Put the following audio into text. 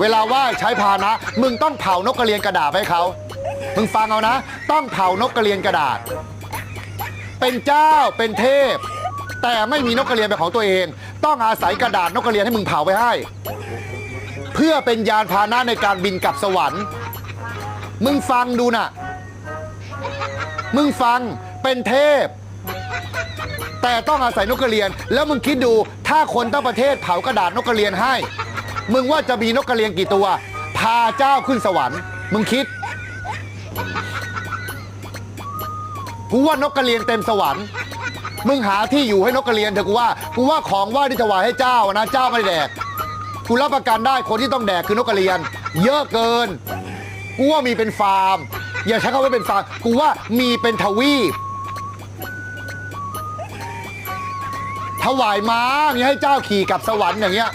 เวลาไหว้ใช้พาหนะ มึงต้องเผานกกระเรียนกระดาษให้เขา มึงฟังเอานะ ต้องเผานกกระเรียนกระดาษ เป็นเจ้าเป็นเทพ แต่ไม่มีนกกระเรียนเป็นของตัวเอง ต้องอาศัยกระดาษนกกระเรียนให้มึงเผาไปให้ เพื่อเป็นยานพาหนะในการบินกลับสวรรค์ มึงฟังดูน่ะ มึงฟังเป็นเทพแต่ต้องอาศัยนกกระเรียน แล้วมึงคิดดูถ้าคนทั้งประเทศเผากระดาษนกกระเรียนให้ มึงว่าจะมีนกกระเรียนกี่ตัว พาเจ้าขึ้นสวรรค์ มึงคิด กูว่านกกระเรียนเต็มสวรรค์ มึงหาที่อยู่ให้นกกระเรียนเถอะกูว่า กูว่าของว่าที่ถวายให้เจ้านะ เจ้าไม่ได้แดก กูรับประกันได้คนที่ต้องแดกคือนกกระเรียน เยอะเกิน กูว่ามีเป็นฟาร์ม อย่าใช้คำว่าเป็นฟาร์ม กูว่ามีเป็นทวีปถวายม้าอย่างเงี้ยให้เจ้าขี่กลับสวรรค์อย่างเงี้ย